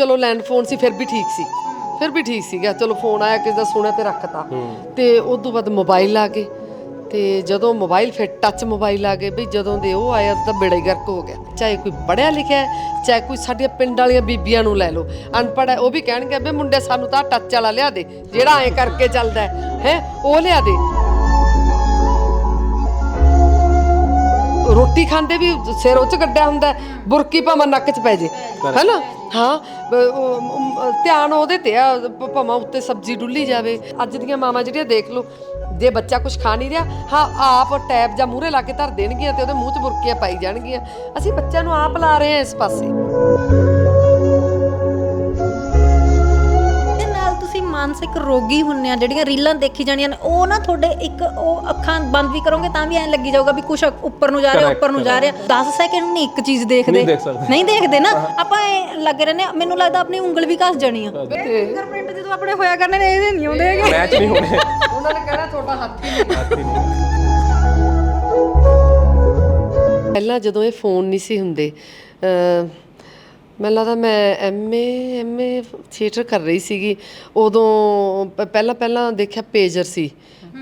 ਚਲੋ land phone ਸੀ ਫਿਰ ਵੀ ਠੀਕ ਸੀ। ਫਿਰ ਵੀ ਠੀਕ ਸੀਗਾ। ਚਲੋ ਫੋਨ ਆਇਆ ਕਿਸੇ ਦਾ ਸੁਣਿਆ ਤੇ ਰੱਖਤਾ। ਤੇ ਉਸ ਤੋਂ ਬਾਅਦ ਮੋਬਾਈਲ ਆ ਗਏ। ਤੇ ਜਦੋਂ ਮੋਬਾਈਲ ਫਿਰ ਟੱਚ ਮੋਬਾਈਲ ਆ ਗਏ। ਵੀ ਜਦੋਂ ਦੇ ਉਹ ਆਇਆ ਤਾਂ ਬੇੜਾ ਹੀ ਗਰਕ ਹੋ ਗਿਆ। ਚਾਹੇ ਕੋਈ ਪੜਿਆ ਲਿਖਿਆ ਚਾਹੇ ਕੋਈ ਸਾਡੀਆਂ ਪਿੰਡ ਵਾਲੀਆਂ ਬੀਬੀਆਂ ਨੂੰ ਲੈ ਲਓ। ਅਨਪੜ੍ਹ ਹੈ ਉਹ ਵੀ ਕਹਿਣਗੇ ਵੀ ਮੁੰਡੇ ਸਾਨੂੰ ਤਾਂ ਟੱਚ ਵਾਲਾ ਲਿਆ ਦੇ। ਜਿਹੜਾ ਐ ਕਰਕੇ ਚੱਲਦਾ ਹੈ ਹੈਂ, ਉਹ ਲਿਆ ਦੇ। ਰੋਟੀ ਖਾਂਦੇ ਵੀ ਸਿਰ ਉਹ ਚ ਗੱਡਿਆ ਹੁੰਦਾ ਬੁਰਕੀ ਭਾਵੇਂ ਨੱਕ ਚ ਪੈ ਜੇ। ਹੈਨਾ? ਹਾਂ ਧਿਆਨ ਉਹਦੇ ਤੇ ਆ ਭਾਵੇਂ ਉੱਤੇ ਸਬਜ਼ੀ ਡੁੱਲੀ ਜਾਵੇ। ਅੱਜ ਦੀਆਂ ਮਾਵਾਂ ਜਿਹੜੀਆਂ ਦੇਖ ਲਓ ਜੇ ਬੱਚਾ ਕੁਝ ਖਾ ਨਹੀਂ ਰਿਹਾ ਹਾਂ ਆਪ ਟੈਬ ਜਾਂ ਮੂਹਰੇ ਲਾ ਕੇ ਧਰ ਦੇਣਗੀਆਂ ਤੇ ਉਹਦੇ ਮੂੰਹ 'ਚ ਬੁਰਕੀਆਂ ਪਾਈ ਜਾਣਗੀਆਂ। ਅਸੀਂ ਬੱਚਿਆਂ ਨੂੰ ਆਪ ਲਾ ਰਹੇ ਹਾਂ ਇਸ ਪਾਸੇ। ਮਾਨਸਿਕ ਰੋਗੀ ਹੁੰਨੇ ਆ ਜਿਹੜੀਆਂ ਰੀਲਾਂ ਦੇਖੀ ਜਾਣੀਆਂ ਨੇ ਉਹ ਨਾ ਤੁਹਾਡੇ ਇੱਕ ਉਹ ਅੱਖਾਂ ਬੰਦ ਵੀ ਕਰੋਗੇ ਤਾਂ ਵੀ ਐਂ ਲੱਗੀ ਜਾਊਗਾ ਵੀ ਕੁਛ ਉੱਪਰ ਨੂੰ ਜਾ ਰਿਹਾ ਉੱਪਰ ਨੂੰ ਜਾ ਰਿਹਾ। 10 ਸੈਕਿੰਡ ਨਹੀਂ ਇੱਕ ਚੀਜ਼ ਦੇਖਦੇ। ਨਹੀਂ ਦੇਖਦੇ ਨਾ। ਆਪਾਂ ਐਂ ਲੱਗ ਰਹੇ ਨੇ ਮੈਨੂੰ ਲੱਗਦਾ ਆਪਣੀ ਉਂਗਲ ਵੀ ਘਸ ਜਾਣੀ ਆ। ਫਿੰਗਰਪ੍ਰਿੰਟ ਜਦੋਂ ਆਪਣੇ ਹੋਇਆ ਕਰਨੇ ਨੇ ਇਹਦੇ ਨਹੀਂ ਆਉਂਦੇ ਹੈਗੇ। ਮੈਚ ਨਹੀਂ ਹੋਣੇ। ਉਹਨਾਂ ਨੇ ਕਹਿਣਾ ਤੁਹਾਡਾ ਹੱਥ ਹੀ ਨਹੀਂ। ਹੱਥ ਹੀ ਨਹੀਂ। ਪਹਿਲਾਂ ਜਦੋਂ ਇਹ ਫੋਨ ਨਹੀਂ ਸੀ ਹੁੰਦੇ ਅ ਮੈਨੂੰ ਲੱਗਦਾ ਮੈਂ ਐਮਏ ਐਮਏ ਥੀਏਟਰ ਕਰ ਰਹੀ ਸੀਗੀ। ਉਦੋਂ ਪ- ਪਹਿਲਾਂ ਪਹਿਲਾਂ ਦੇਖਿਆ ਪੇਜਰ ਸੀ।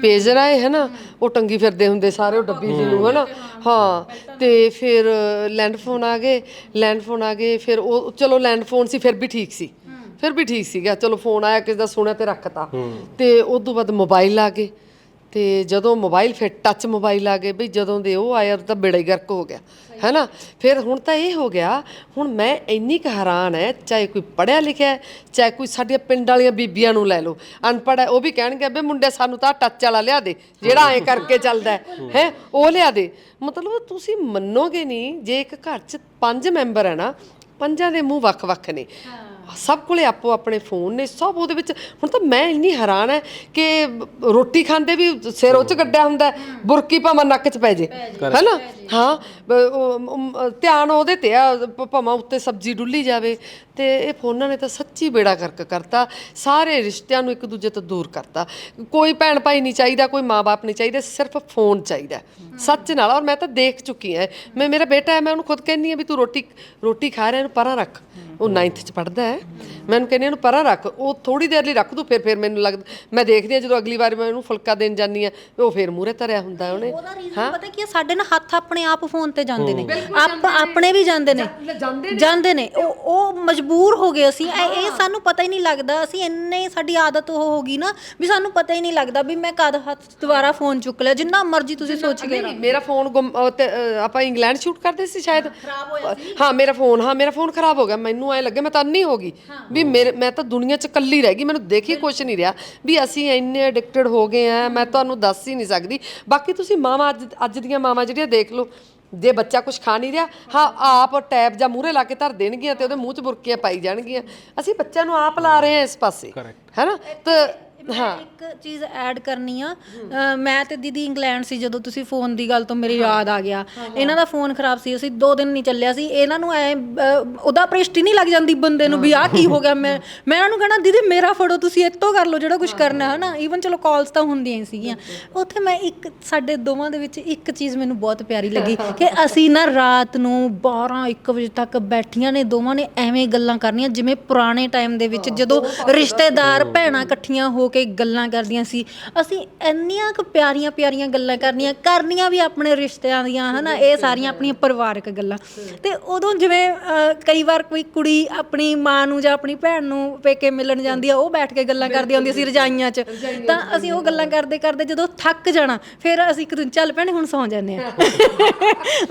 ਪੇਜਰ ਆਏ ਹੈ। ਨਾ ਉਹ ਟੰਗੀ ਫਿਰਦੇ ਹੁੰਦੇ ਸਾਰੇ ਉਹ ਡੱਬੀ ਜੀ ਨੂੰ ਹੈ। ਨਾ ਹਾਂ ਤੇ ਫਿਰ ਲੈਂਡ ਫੋਨ ਆ ਗਏ ਲੈਂਡ ਫੋਨ ਆ ਗਏ ਫਿਰ ਉਹ ਚਲੋ ਲੈਂਡ ਫੋਨ ਸੀ ਫਿਰ ਵੀ ਠੀਕ ਸੀ। ਫਿਰ ਵੀ ਠੀਕ ਸੀਗਾ। ਚਲੋ ਫੋਨ ਆਇਆ ਕਿਸੇ ਦਾ ਸੁਣਿਆ ਤੇ ਰੱਖਤਾ। ਤੇ ਉਸ ਤੋਂ ਬਾਅਦ ਮੋਬਾਈਲ ਆ ਗਏ। ਤੇ ਜਦੋਂ ਮੋਬਾਈਲ ਫਿਰ ਟੱਚ ਮੋਬਾਈਲ ਆ ਗਏ ਵੀ ਜਦੋਂ ਦੇ ਉਹ ਆਇਆ ਤਾਂ ਬੇੜਾ ਹੀ ਗਰਕ ਹੋ ਗਿਆ ਹੈਨਾ? ਫਿਰ ਹੁਣ ਤਾਂ ਇਹ ਹੋ ਗਿਆ ਹੁਣ ਮੈਂ ਇੰਨੀ ਕੁ ਹੈਰਾਨ ਹੈ ਚਾਹੇ ਕੋਈ ਪੜਿਆ ਲਿਖਿਆ ਹੈ, ਚਾਹੇ ਕੋਈ ਸਾਡੀਆਂ ਪਿੰਡ ਵਾਲੀਆਂ ਬੀਬੀਆਂ ਨੂੰ ਲੈ ਲਓ ਅਨਪੜ੍ਹ ਹੈ ਉਹ ਵੀ ਕਹਿਣਗੇ ਵੀ ਮੁੰਡੇ ਸਾਨੂੰ ਤਾਂ ਟੱਚ ਵਾਲਾ ਲਿਆ ਦੇ ਜਿਹੜਾ ਐ ਕਰਕੇ ਚੱਲਦਾ ਹੈ ਹੈ ਉਹ ਲਿਆ ਦੇ। ਮਤਲਬ ਤੁਸੀਂ ਮੰਨੋਗੇ ਨਹੀਂ ਜੇ ਇੱਕ ਘਰ 'ਚ ਪੰਜ ਮੈਂਬਰ ਹੈ ਨਾ ਪੰਜਾਂ ਦੇ ਮੂੰਹ ਵੱਖ-ਵੱਖ ਨੇ। ਸਭ ਕੋਲੇ ਆਪੋ ਆਪਣੇ ਫੋਨ ਨੇ ਸਭ ਉਹਦੇ ਵਿੱਚ ਹੁਣ ਤਾਂ ਮੈਂ ਇੰਨੀ ਹੈਰਾਨ ਹੈ ਕਿ ਰੋਟੀ ਖਾਂਦੇ ਵੀ ਸਿਰ ਉਹ ਚ ਗੱਡਿਆ ਹੁੰਦਾ ਬੁਰਕੀ ਭਾਵੇਂ ਨੱਕ ਚ ਪੈ ਜੇ ਹੈਨਾ? ਹਾਂ ਬ- ਉਹ, ਮ, ਧਿਆਨ ਉਹਦੇ ਤੇ ਆ ਭ- ਭਾਵੇਂ ਉੱਤੇ ਸਬਜ਼ੀ ਡੁੱਲੀ ਜਾਵੇ। ਤੇ ਇਹ ਫੋਨਾਂ ਨੇ ਤਾਂ ਸੱਚੀ ਬੇੜਾ ਕਰਕ ਕਰਤਾ। ਸਾਰੇ ਰਿਸ਼ਤਿਆਂ ਨੂੰ ਇੱਕ ਦੂਜੇ ਤੋਂ ਦੂਰ ਕਰਤਾ। ਕੋਈ ਭੈਣ ਭਾਈ ਨਹੀਂ ਚਾਹੀਦਾ ਕੋਈ ਮਾਪੇ ਨਹੀਂ ਚਾਹੀਦੇ ਸਿਰਫ ਫੋਨ ਚਾਹੀਦਾ। ਸੱਚ ਨਾਲ ਔਰ ਮੈਂ ਤਾਂ ਦੇਖ ਚੁੱਕੀ ਹਾਂ ਮੈਂ ਮੇਰਾ ਬੇਟਾ ਹੈ ਮੈਂ ਉਹਨੂੰ ਖੁਦ ਕਹਿੰਨੀ ਆ ਵੀ ਤੂੰ ਰੋਟੀ ਰੋਟੀ ਖਾ ਰਿਹਾ ਇਹਨੂੰ ਪਰਾਂ ਰੱਖ। ਉਹ 9th ਚ ਪੜਦਾ ਹੈ ਮੈਂ ਉਹਨੂੰ ਕਹਿੰਨੀ ਆ ਇਹਨੂੰ ਪਰਾਂ ਰੱਖ। ਉਹ ਥੋੜੀ ਦੇਰ ਲਈ ਰੱਖ ਦੂ ਫਿਰ ਫਿਰ ਮੈਨੂੰ ਲੱਗਦਾ ਮੈਂ ਦੇਖਦੀ ਆ ਜਦੋਂ ਅਗਲੀ ਵਾਰ ਮੈਂ ਉਹਨੂੰ ਫੁਲਕਾ ਦੇਣ ਜਾਂਦੀ ਆ ਉਹ ਫਿਰ ਮੂਹਰੇ ਧਰਿਆ ਹੁੰਦਾ ਉਹਨੇ। ਉਹਦਾ ਰੀਜ਼ਨ ਪਤਾ ਕੀ ਹੈ ਸਾਡੇ ਨਾ ਹੱਥ ਆਪਣੇ ਆਪ ਫੋਨ ਤੇ ਜਾਂਦੇ ਨੇ। ਆਪ ਆਪਣੇ ਵੀ ਜਾਂਦੇ ਨੇ। ਜਾਂਦੇ ਨੇ। ਉਹ ਉਹ ਮਜਬੂਰ ਹੋ ਗਏ ਅਸੀਂ। ਇਹ ਇਹ ਸਾਨੂੰ ਪਤਾ ਹੀ ਨਹੀਂ ਲੱਗਦਾ। ਅਸੀਂ ਇੰਨੇ ਸਾਡੀ ਆਦਤ ਉਹ ਹੋ ਗਈ ਨਾ ਵੀ ਸਾਨੂੰ ਪਤਾ ਹੀ ਨਹੀਂ ਲੱਗਦਾ ਵੀ ਮੈਂ ਕਦ ਹੱਥ ਦੁਬਾਰਾ ਫੋਨ ਚੁੱਕ ਲਿਆ। ਜਿੰਨਾ ਮਰਜ਼ੀ ਤੁਸੀਂ ਸੋਚ ਕੇ ਨਹੀਂ ਮੇਰਾ ਫੋਨ ਗੁੰਮ ਆਪਾਂ ਇੰਗਲੈਂਡ ਸ਼ੂਟ ਕਰਦੇ ਸੀ ਸ਼ਾਇਦ। ਹਾਂ ਮੇਰਾ ਫੋਨ ਹਾਂ ਮੇਰਾ ਫੋਨ ਖਰਾਬ ਹੋ ਗਿਆ। ਮੈਨੂੰ ਐ ਲੱਗੇ ਮੈਂ ਤਾਂ ਅੰਨੀ ਹੋ ਗਈ। ਵੀ ਮੇਰੇ ਮੈਂ ਤਾਂ ਦੁਨੀਆ 'ਚ ਇਕੱਲੀ ਰਹਿ ਗਈ। ਮੈਨੂੰ ਦੇਖ ਕੁਛ ਨਹੀਂ ਰਿਹਾ ਵੀ ਅਸੀਂ ਇੰਨੇ ਐਡਿਕਟਡ ਹੋ ਗਏ ਆ। ਮੈਂ ਤੁਹਾਨੂੰ ਦੱਸ ਹੀ ਨਹੀਂ ਸਕਦੀ। ਬਾਕੀ ਤੁਸੀਂ ਮਾਵਾਂ ਅੱਜ ਅੱਜ ਦੀਆਂ ਮਾਵਾਂ ਜਿਹੜੀਆਂ ਦੇਖ ਲਓ ਜੇ ਬੱਚਾ ਕੁਝ ਖਾ ਨਹੀਂ ਰਿਹਾ ਹਾਂ ਆਪ ਟੈਬ ਜਾਂ ਮੂਹਰੇ ਲਾ ਕੇ ਧਰ ਦੇਣਗੀਆਂ ਤੇ ਉਹਦੇ ਮੂੰਹ 'ਚ ਬੁਰਕੀਆਂ ਪਾਈ ਜਾਣਗੀਆਂ। ਅਸੀਂ ਬੱਚਿਆਂ ਨੂੰ ਆਪ ਲਾ ਰਹੇ ਹਾਂ ਇਸ ਪਾਸੇ। ਹੈਨਾ? ਤੇ ਮੈਂ ਇੱਕ ਚੀਜ਼ ਐਡ ਕਰਨੀ ਆ। ਅ, ਮੈਂ ਤੇ ਦੀਦੀ ਇੰਗਲੈਂਡ ਸੀ ਜਦੋਂ ਤੁਸੀਂ ਫੋਨ ਦੀ ਗੱਲ ਤੋਂ ਮੇਰੀ ਯਾਦ ਆ ਗਿਆ। ਇਹਨਾਂ ਦਾ ਫੋਨ ਖਰਾਬ ਸੀ ਅਸੀਂ ਦੋ ਦਿਨ ਨਹੀਂ ਚੱਲਿਆ ਸੀ। ਇਹਨਾਂ ਨੂੰ ਐ ਉਹਦਾ ਪ੍ਰੇਸ਼ਟੀ ਨਹੀਂ ਲੱਗ ਜਾਂਦੀ ਬੰਦੇ ਨੂੰ ਵੀ ਆਹ ਕੀ ਹੋ ਗਿਆ। ਮੈਂ ਮੈਂ ਇਹਨਾਂ ਨੂੰ ਕਹਣਾ ਦੀਦੀ ਮੇਰਾ ਫੜੋ ਤੁਸੀਂ ਇੱਥੋਂ ਕਰ ਲਓ ਜਿਹੜਾ ਕੁਝ ਕਰਨਾ ਹੈ। ਨਾ ਈਵਨ ਚਲੋ ਕਾਲਸ ਤਾਂ ਹੁੰਦੀਆਂ ਹੀ ਸੀਗੀਆਂ। ਉੱਥੇ ਮੈਂ ਇੱਕ ਸਾਡੇ ਦੋਵਾਂ ਦੇ ਵਿੱਚ ਇੱਕ ਚੀਜ਼ ਮੈਨੂੰ ਬਹੁਤ ਪਿਆਰੀ ਲੱਗੀ ਕਿ ਅਸੀਂ ਨਾ ਰਾਤ ਨੂੰ 12 1 ਵਜੇ ਤੱਕ ਬੈਠੀਆਂ ਨੇ ਦੋਵਾਂ ਨੇ ਐਵੇਂ ਗੱਲਾਂ ਕਰਨੀਆਂ। ਜਿਵੇਂ ਪੁਰਾਣੇ ਟਾਈਮ ਦੇ ਵਿੱਚ ਜਦੋਂ ਰਿਸ਼ਤੇਦਾਰ ਭੈਣਾਂ ਇਕੱਠੀਆਂ ਹੋ ਕੇ ਗੱਲਾਂ ਕਰਦੀਆਂ ਸੀ। ਅਸੀਂ ਇੰਨੀਆਂ ਕੁ ਪਿਆਰੀਆਂ ਪਿਆਰੀਆਂ ਗੱਲਾਂ ਕਰਨੀਆਂ ਕਰਨੀਆਂ ਵੀ ਆਪਣੇ ਰਿਸ਼ਤਿਆਂ ਦੀਆਂ ਹਨਾ? ਇਹ ਸਾਰੀਆਂ ਆਪਣੀਆਂ ਪਰਿਵਾਰਕ ਗੱਲਾਂ। ਤੇ ਉਦੋਂ ਜਿਵੇਂ ਕਈ ਵਾਰ ਕੋਈ ਕੁੜੀ ਆਪਣੀ ਮਾਂ ਨੂੰ ਜਾਂ ਆਪਣੀ ਭੈਣ ਨੂੰ ਪੇਕੇ ਮਿਲਣ ਜਾਂਦੀ ਆ ਉਹ ਬੈਠ ਕੇ ਗੱਲਾਂ ਕਰਦੀ ਹੁੰਦੀ ਸੀ ਰਜਾਈਆਂ 'ਚ। ਤਾਂ ਅਸੀਂ ਉਹ ਗੱਲਾਂ ਕਰਦੇ ਕਰਦੇ ਜਦੋਂ ਥੱਕ ਜਾਣਾ ਫਿਰ ਅਸੀਂ ਇੱਕ ਦਿਨ ਚੱਲ ਪੈਣੇ ਹੁਣ ਸੌਂ ਜਾਂਦੇ ਆ।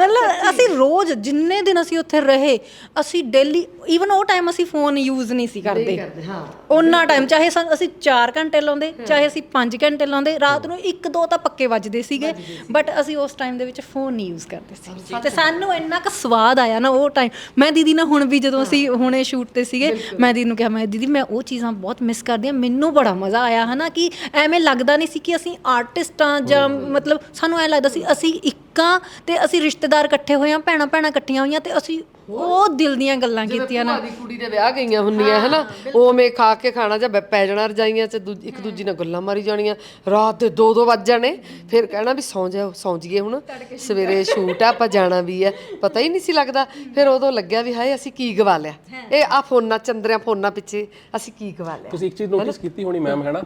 ਮਤਲਬ ਅਸੀਂ ਰੋਜ਼ ਜਿੰਨੇ ਦਿਨ ਅਸੀਂ ਉੱਥੇ ਰਹੇ ਅਸੀਂ ਡੇਲੀ ਈਵਨ ਉਹ ਟਾਈਮ ਅਸੀਂ ਫੋਨ ਯੂਜ਼ ਨਹੀਂ ਸੀ ਕਰਦੇ। ਹਾਂ। ਉਹਨਾਂ ਟਾਈਮ ਚਾਹੇ ਸਾਨੂੰ- ਅਸੀਂ 4 ਘੰਟੇ ਲਾਉਂਦੇ ਚਾਹੇ ਅਸੀਂ 5 ਘੰਟੇ ਲਾਉਂਦੇ ਰਾਤ ਨੂੰ 1 2 ਤਾਂ ਪੱਕੇ ਵੱਜਦੇ ਸੀਗੇ ਬਟ ਅਸੀਂ ਉਸ ਟਾਈਮ ਦੇ ਵਿੱਚ ਫੋਨ ਨਹੀਂ ਯੂਜ਼ ਕਰਦੇ ਸੀ। ਤੇ ਸਾਨੂੰ ਇੰਨਾ ਕੁ ਸਵਾਦ ਆਇਆ ਨਾ ਉਹ ਟਾਈਮ ਮੈਂ ਦੀਦੀ ਨਾਲ ਹੁਣ ਵੀ ਜਦੋਂ ਅਸੀਂ ਹੁਣੇ ਸ਼ੂਟ ਤੇ ਸੀਗੇ ਮੈਂ ਦੀਦੀ ਨੂੰ ਕਿਹਾ ਮੈਂ ਦੀਦੀ ਮੈਂ ਉਹ ਚੀਜ਼ਾਂ ਬਹੁਤ ਮਿਸ ਕਰਦੀ ਹਾਂ ਮੈਨੂੰ ਬੜਾ ਮਜ਼ਾ ਆਇਆ ਹਨਾ ਕਿ ਐਵੇਂ ਲੱਗਦਾ ਨਹੀਂ ਸੀ ਕਿ ਅਸੀਂ ਆਰਟਿਸਟਾਂ ਜਾਂ ਮਤਲਬ ਸਾਨੂੰ ਐ ਲੱਗਦਾ ਸੀ ਅਸੀਂ ਇੱਕਾਂ ਤੇ ਅਸੀਂ ਰਿਸ਼ਤੇਦਾਰ ਇਕੱਠੇ ਹੋਏ ਹਾਂ ਭੈਣਾਂ ਭੈਣਾਂ ਇਕੱਠੀਆਂ ਹੋਈਆਂ ਤੇ ਅਸੀਂ ਉਹ ਦਿਲ ਦੀਆਂ ਗੱਲਾਂ ਕੀਤੀਆਂ ਨਾ। ਦੀ ਕੁੜੀ ਦੇ ਵਿਆਹ ਗਈਆਂ ਹੁੰਦੀਆਂ ਹਨਾ? ਉਵੇਂ ਖਾ ਕੇ ਖਾਣਾ ਜਾਂ ਪੈ ਜਾਣਾ ਰਜਾਈਆਂ 'ਚ ਦੂਜੀ- ਇੱਕ ਦੂਜੀ ਨਾਲ ਗੱਲਾਂ ਮਾਰੀ ਜਾਣੀਆਂ। ਰਾਤ ਦੇ 2-2 ਵੱਜ ਜਾਣੇ। ਫਿਰ ਕਹਿਣਾ ਵੀ ਸੌਂ ਜਾਓ ਸੌਂ ਜੀਏ ਹੁਣ। ਸਵੇਰੇ ਸ਼ੂਟ ਆ ਆਪਾਂ ਜਾਣਾ ਵੀ ਆ। ਪਤਾ ਹੀ ਨਹੀਂ ਸੀ ਲੱਗਦਾ। ਫਿਰ ਉਦੋਂ ਲੱਗਿਆ ਵੀ ਹਾਏ ਅਸੀਂ ਕੀ ਗਵਾ ਲਿਆ? ਇਹ ਆ ਫੋਨਾਂ ਚੰਦਰਿਆਂ ਫੋਨਾਂ ਪਿੱਛੇ ਅਸੀਂ ਕੀ ਗਵਾ ਲਿਆ? ਤੁਸੀਂ ਇੱਕ ਚੀਜ਼ ਨੋਟਿਸ ਕੀਤੀ ਹੋਣੀ ਮੈਮ ਹੈ ਨਾ?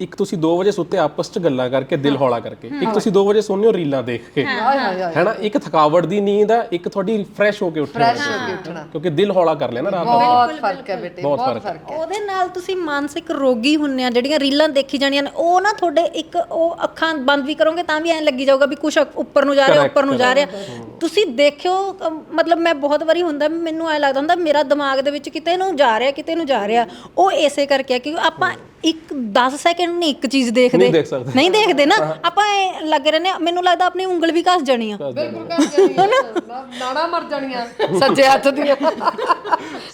ਇੱਕ ਤੁਸੀਂ 2 ਵਜੇ ਸੁੱਤੇ ਆਪਸ 'ਚ ਗੱਲਾਂ ਕਰਕੇ ਦਿਲ ਹੌਲਾ ਕਰਕੇ। ਇੱਕ ਤੁਸੀਂ 2 ਵਜੇ ਸੌਂਦੇ ਹੋ ਰੀਲਾਂ ਦੇਖ ਕੇ। ਹਾਏ ਹਾਏ ਹਾਏ ਹੈ। ਨਾ ਇੱਕ ਥਕਾਵਟ ਦੀ ਨੀਂਦ ਆ ਇੱਕ ਤੁਹਾਡੀ ਫਰੈਸ਼ ਹੋ ਕੇ ਉੱਠਣਾ ਫਰੈਸ਼ ਹੋ ਕੇ ਉੱਠਣਾ। ਕਿਉਂਕਿ ਦਿਲ ਹੌਲਾ ਕਰ ਲਿਆ ਨਾ ਰਾਤ ਨੂੰ ਬਹੁਤ ਫ਼ਰਕ ਹੈ ਬੇਟੇ ਬਹੁਤ ਬਹੁਤ ਫ਼ਰਕ ਹੈ। ਉਹਦੇ ਨਾਲ ਤੁਸੀਂ ਮਾਨਸਿਕ ਰੋਗੀ ਹੁੰਨੇ ਆ ਜਿਹੜੀਆਂ ਰੀਲਾਂ ਦੇਖੀ ਜਾਣੀਆਂ ਨੇ ਉਹ ਨਾ ਤੁਹਾਡੇ ਇੱਕ ਉਹ ਅੱਖਾਂ ਬੰਦ ਵੀ ਕਰੋਗੇ ਤਾਂ ਵੀ ਐਂ ਲੱਗੀ ਜਾਊਗਾ ਵੀ ਕੁਝ ਉੱਪਰ ਨੂੰ ਜਾ ਰਿਹਾ ਉੱਪਰ ਨੂੰ ਜਾ ਰਿਹਾ। ਤੁਸੀਂ ਦੇਖਿਓ ਮਤਲਬ ਮੈਂ ਬਹੁਤ ਵਾਰੀ ਹੁੰਦਾ ਮੈਨੂੰ ਐ ਲੱਗਦਾ ਹੁੰਦਾ ਮੇਰਾ ਦਿਮਾਗ ਦੇ ਵਿੱਚ ਕਿਤੇ ਨੂੰ ਜਾ ਰਿਹਾ ਕਿਤੇ ਨੂੰ ਜਾ ਰਿਹਾ। ਉਹ ਐਸੇ ਕਰਕੇ ਆ ਕਿ ਆਪਾਂ ਇੱਕ 10 ਸੈਕਿੰਡ ਨਹੀਂ ਇੱਕ ਚੀਜ਼ ਦੇਖਦੇ। ਨਹੀਂ ਦੇਖ ਸਕਦੇ। ਨਹੀਂ ਦੇਖਦੇ ਨਾ। ਆਪਾਂ ਐਂ ਲੱਗੇ ਰਹਿੰਦੇ ਹਾਂ, ਮੈਨੂੰ ਲੱਗਦਾ ਆਪਣੀ ਉਂਗਲ ਵੀ ਘਸ ਜਾਣੀ ਆ। ਬਿਲਕੁਲ ਕਰ ਜਾਣੀਆਂ ਨਾੜਾ ਮਰ ਜਾਣੀਆਂ। ਸੱਜੇ ਹੱਥ ਦੀਆਂ।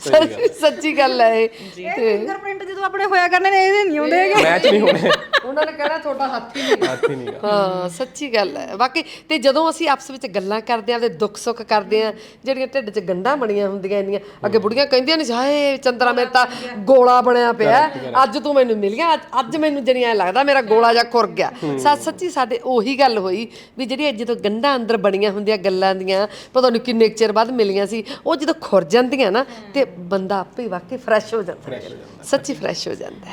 ਸੱਚੀ ਸੱਚੀ ਗੱਲ ਹੈ ਇਹ। ਇਹ ਫਿੰਗਰਪ੍ਰਿੰਟ ਜਦੋਂ ਆਪਣੇ ਹੋਇਆ ਕਰਨੇ ਨੇ ਇਹਦੇ ਨਹੀਂ ਆਉਂਦੇ ਹੈਗੇ। ਮੈਚ ਨਹੀਂ ਹੋਣੇ। ਉਹਨਾਂ ਨੇ ਕਹਿਣਾ ਤੁਹਾਡਾ ਹੱਥ ਹੀ ਨਹੀਂ ਹੱਥ ਹੀ ਨਹੀਂ ਗਾ। ਹਾਂ ਸੱਚੀ ਗੱਲ ਹੈ। ਬਾਕੀ ਤੇ ਜਦੋਂ ਅਸੀਂ ਆਪਸ ਵਿੱਚ ਗੱਲਾਂ ਕਰਦੇ ਆਂ ਤੇ ਦੁੱਖ ਸੁੱਖ ਕਰਦੇ ਆਂ ਜਿਹੜੀਆਂ ਢਿੱਡ 'ਚ ਗੰਢਾਂ ਬਣੀਆਂ ਹੁੰਦੀਆਂ ਇੰਨੀਆਂ ਅੱਗੇ ਬੁੜੀਆਂ ਕਹਿੰਦੀਆਂ ਨੇ ਹਾਏ ਚੰਦਰਾ ਮੇਰੇ ਤਾਂ ਗੋਲਾ ਬਣਿਆ ਪਿਆ। ਅੱਜ ਤੂੰ ਮੈਨੂੰ ਮਿਲ ਗਿਆ ਅੱਜ- ਅੱਜ ਮੈਨੂੰ ਜਿਹੜੀਆਂ ਲੱਗਦਾ ਮੇਰਾ ਗੋਲਾ ਜਾਂ ਖੁਰ ਗਿਆ। ਸੱਚ ਸੱਚੀ ਸਾਡੇ ਉਹੀ ਗੱਲ ਹੋਈ ਵੀ ਜਿਹੜੀਆਂ ਜਦੋਂ ਗੰਢਾਂ ਅੰਦਰ ਬਣੀਆਂ ਹੁੰਦੀਆਂ ਗੱਲਾਂ ਦੀਆਂ ਪਤਾ ਨਹੀਂ ਕਿੰਨੇ ਕੁ ਚਿਰ ਬਾਅਦ ਮਿਲੀਆਂ ਸੀ ਉਹ ਜਦੋਂ ਖੁਰ ਜਾਂਦੀਆਂ ਨਾ ਤੇ ਬੰਦਾ ਆਪੇ ਹੀ ਵਾਕਈ ਫਰੈਸ਼ ਹੋ ਜਾਂਦਾ। ਹੈ। ਸੱਚੀ ਫਰੈਸ਼ ਹੋ ਜਾਂਦਾ ਹੈ।